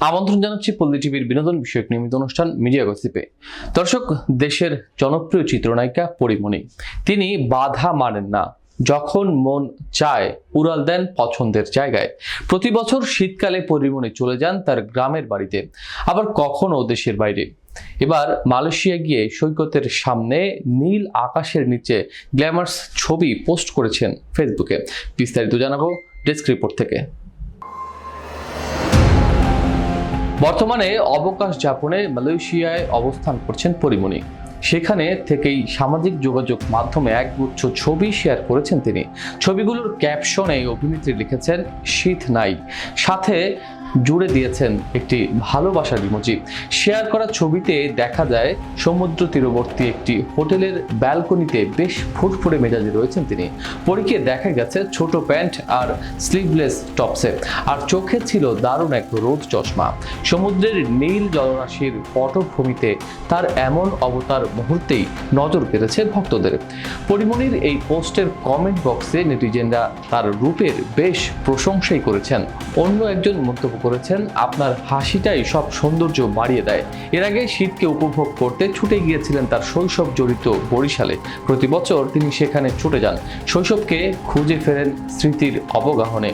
আমন্ত্রণ জানাচ্ছি পল্লী টিভির বিনোদন বিষয়ক নিয়মিত অনুষ্ঠান মিডিয়া গসিপে। দর্শক, দেশের জনপ্রিয় চিত্রনায়িকা পরিমণি, তিনি বাধা মানেন না। যখন মন চায়, উড়াল দেন পছন্দের জায়গায়। প্রতি বছর শীতকালে পরিমণি চলে যান তার গ্রামের বাড়িতে। আবার কখনো দেশের বাইরে। এবার মালয়েশিয়া গিয়ে সৈকতের সামনে নীল আকাশের নিচে গ্ল্যামার্স ছবি পোস্ট করেছেন ফেসবুকে। বিস্তারিত জানাব ডেস্ক রিপোর্ট থেকে। বর্তমানে অবকাশ যাপনে মালয়েশিয়ায় অবস্থান করছেন পরিমণি। সেখানে থেকেই সামাজিক যোগাযোগ মাধ্যমে একগুচ্ছ ছবি শেয়ার করেছেন তিনি। ছবিগুলোর ক্যাপশনে অভিনেত্রী লিখেছেন, শীত নাই। সাথে জুড়ে দিয়েছেন একটি ভালোবাসার ইমোজি। শেয়ার করা ছবিতে দেখা যায় সমুদ্র তীরবর্তী একটি হোটেলের ব্যালকনিতে বেশ ফুরফুরে মেজাজে রয়েছেন তিনি। পরীকে দেখা গেছে ছোট প্যান্ট আর স্লিভলেস টপসে, আর চোখে ছিল দারুণ এক রোদ চশমা। সমুদ্রের নীল জলরাশির পটভূমিতে তার এমন অবতার মুহূর্তেই নজর কেড়েছে ভক্তদের। পরিমণির এই পোস্টের কমেন্ট বক্সে নেটিজেনরা তার রূপের বেশ প্রশংসাই করেছেন। অন্য একজন মন্তব্য করেছেন, আপনার হাসিটাই সব সৌন্দর্য বাড়িয়ে দেয়। এর আগে শীতকে উপভোগ করতে ছুটে গিয়েছিলেন তার শৈশব জড়িত বরিশালে। প্রতি বছর তিনি সেখানে ছুটে যান। শৈশবকে খুঁজে ফেরেন স্মৃতির অবগাহনে।